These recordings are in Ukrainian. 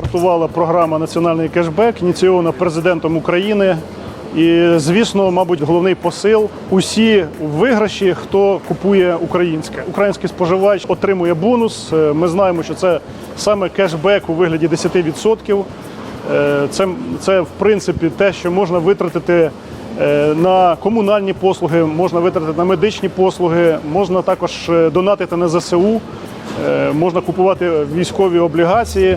Стартувала програма Національний кешбек, ініційована президентом України. І, звісно, мабуть, головний посил усі виграші, хто купує українське. Український споживач отримує бонус. Е, Ми знаємо, що це саме кешбек у вигляді 10%. Е, Це, це в принципі те, що можна витратити е, на комунальні послуги, можна витратити на медичні послуги, можна також донатити на ЗСУ, можна купувати військові облігації.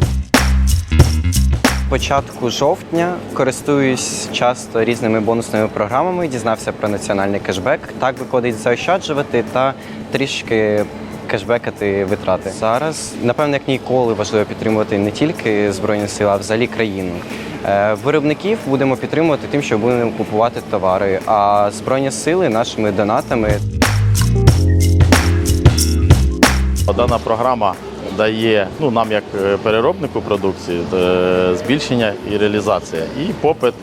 Початку жовтня користуюсь часто різними бонусними програмами, дізнався про національний кешбек. Так виходить заощаджувати та трішки кешбекати витрати. Зараз, напевно, як ніколи важливо підтримувати не тільки Збройні Сили, а взагалі країну. Е, Виробників будемо підтримувати тим, що будемо купувати товари, а збройні сили нашими донатами Дана програма дає ну, нам, як е, переробнику продукції, е, збільшення і реалізація, і попит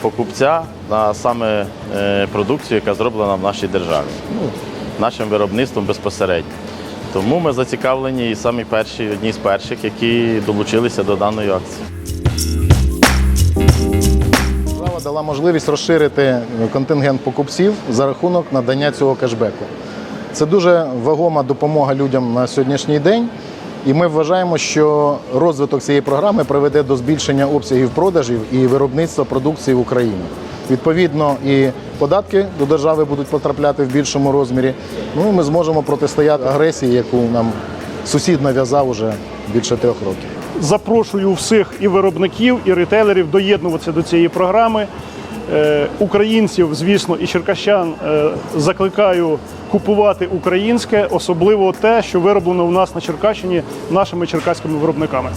покупця на саме е, продукцію, яка зроблена в нашій державі, ну, нашим виробництвом безпосередньо. Тому ми зацікавлені і самі перші, одні з перших, які долучилися до даної акції. Держава дала можливість розширити контингент покупців за рахунок надання цього кешбеку. Це дуже вагома допомога людям на сьогоднішній день. І ми вважаємо, що розвиток цієї програми приведе до збільшення обсягів продажів і виробництва продукції в Україні. Відповідно, і податки до держави будуть потрапляти в більшому розмірі. Ну і ми зможемо протистояти агресії, яку нам сусід нав'язав уже більше трьох років. Запрошую всіх і виробників, і ретейлерів доєднуватися до цієї програми. Е, Українців, звісно, і черкащан е, закликаю купувати українське, особливо те, що вироблено у нас на Черкащині нашими черкаськими виробниками.